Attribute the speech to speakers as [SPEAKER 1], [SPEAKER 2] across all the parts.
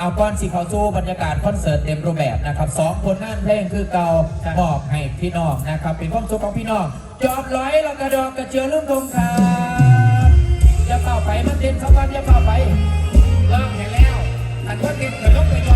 [SPEAKER 1] เอาป้อนสีเขาสู้บรรยากาศคอนเสิร์ตเต็มรูปแบบนะครับสองคนนั่นเพลงคือเกาบอกให้พี่น้องนะครับ เป็นความสุขของพี่น้อง จอบร้อยเรากระดอกกระเจือลุ่มทงครับอย่าเป่าไปมันเต้นสักวันอย่าเป่าไป
[SPEAKER 2] เลิกเห็
[SPEAKER 1] นแล้วอันว่าเต้นกระลบไป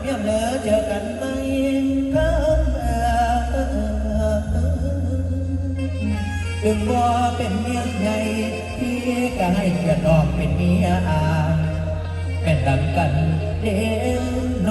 [SPEAKER 1] เมียมเลอเจอกันไหมคำเออถึงว่าเป็นเมียใหญ่พี่ก็ให้เกียรติออกเป็นเมียอาเป็นดังกันเด้นโน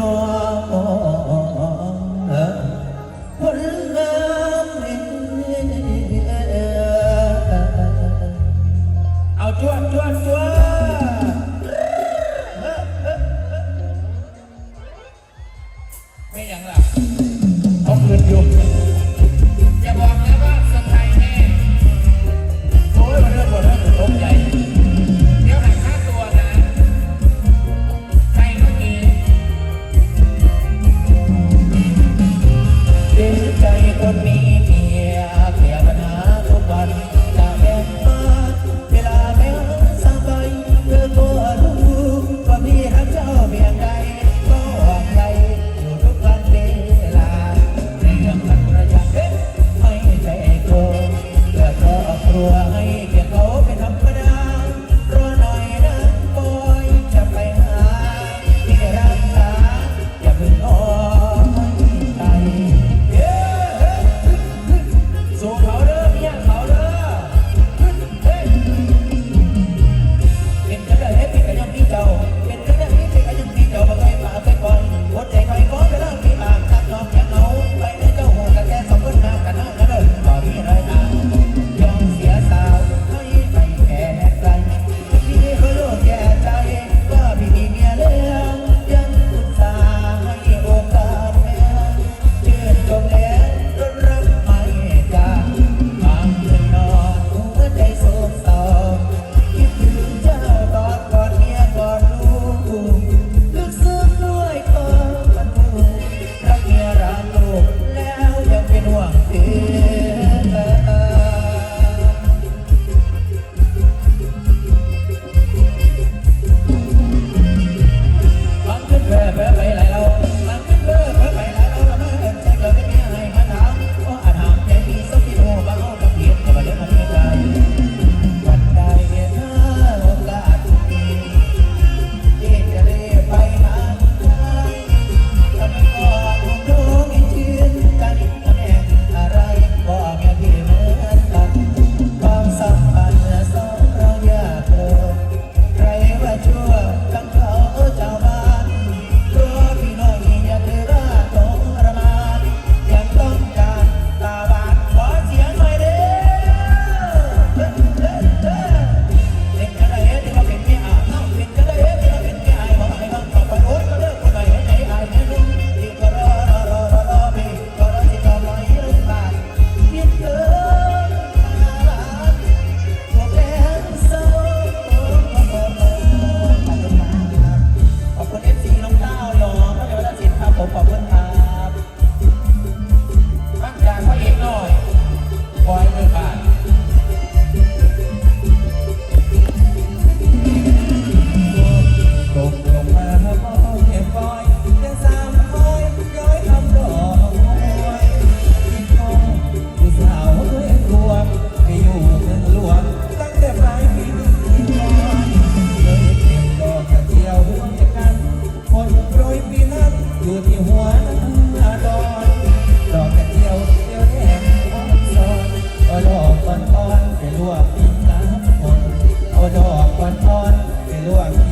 [SPEAKER 1] doa. Aquí.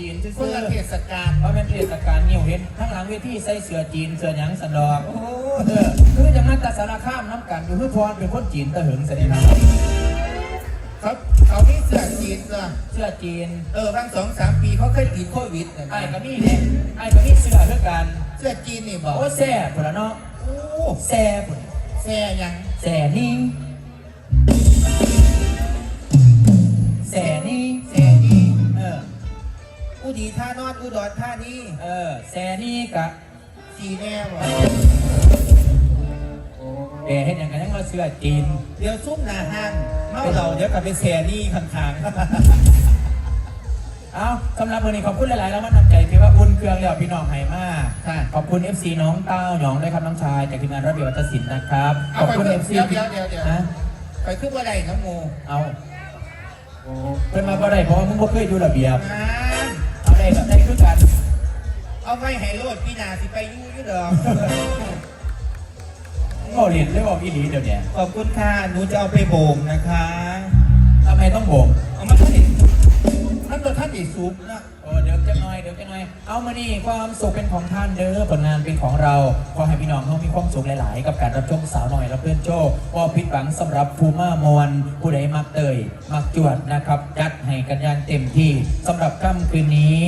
[SPEAKER 1] จีนซื่อ
[SPEAKER 2] คนละเทศกาล
[SPEAKER 1] เพราะเป็นเทศกาลนิ้วเห็นข้างหลังเวทีใส่เสื้อจีนเสื้อหยังสันดอก
[SPEAKER 2] โอ้
[SPEAKER 1] เออคือจังนั้นแต่สารข้ามน้ำกันอยู่คือพรเป็นคนจีนตะหึงเสด็จนะ
[SPEAKER 2] เขาเขามีเสื้อจีนเสื้อ
[SPEAKER 1] เสื้อจีน
[SPEAKER 2] เออบางสองสามปีเขาเคยติดโควิดนะ
[SPEAKER 1] ไอ้ก็มีเนี่ยไอ้ก็มีเสื้อเพื่อกัน
[SPEAKER 2] เสื้อจีนนี่บอก
[SPEAKER 1] โอ้แซ่บพุ่นละเนาะ
[SPEAKER 2] โอ้
[SPEAKER 1] แซ่บพุ่น
[SPEAKER 2] แซ่ยัง
[SPEAKER 1] แซ่นี่แซ่นี่
[SPEAKER 2] แซ่นี่
[SPEAKER 1] เออ
[SPEAKER 2] อุดีท่านอนอุดรท่านี่
[SPEAKER 1] เออแซ่นี่กะ
[SPEAKER 2] สีแน่วะ
[SPEAKER 1] เอเห็นอย่างกันยังมาเสื้อจีน
[SPEAKER 2] เดี๋ยวซุ่มหนาห้างเมาเราเดี๋ยวกลับไปแซ่นี่ข้างๆ
[SPEAKER 1] เอาสำหรับวันนี้ขอบคุณหลายๆแล้วมันนำใจที่ว่าอุ่นเครื่องแล้วพี่น้องไฮมา
[SPEAKER 2] ค่ะ
[SPEAKER 1] ขอบคุณ FC น้องเต้าหยองด้วยครับน้องชายจากทีมงานระเบียบวัฒนศิลป์นะครับขอบคุณ FC
[SPEAKER 2] เดี๋ยวเดี๋ยวเดี๋ยวเดี๋ยว
[SPEAKER 1] ฮะ
[SPEAKER 2] ไปขึ้นว่าไรน้ำโม
[SPEAKER 1] เอาเป็นมาบ่ได้เพราะว่ามึงบ่เคยดูระเบียบ
[SPEAKER 2] เอาไว้ให้โลดพี่นาสิไปยุ่งยุ่ดอก
[SPEAKER 1] ก็เรียนได้บอกอีหลีเดี๋ยวเนี้
[SPEAKER 2] ขอบคุณค่ะหนูจะเอาไปโบ่มนะคะ
[SPEAKER 1] ทำไมต้องโบก
[SPEAKER 2] เอามาท่านเห็นท่านตัวท่านอีซุปนะ
[SPEAKER 1] โอ้เดี๋ยวจะหน่อยเดี๋ยวจะหน่อย เอามานี่ความสุขเป็นของท่านเด้อผลงานเป็นของเราขอให้พี่น้องเขามีความสุขหลาย ๆ กับการรับชมสาวหน่อยและเพื่อนโชคว่าผิดหวังสำหรับภูมามวลผู้ใดมักเตยมักจวดนะครับจัดให้กันอย่างเต็มที่สำหรับค่ำคืนนี้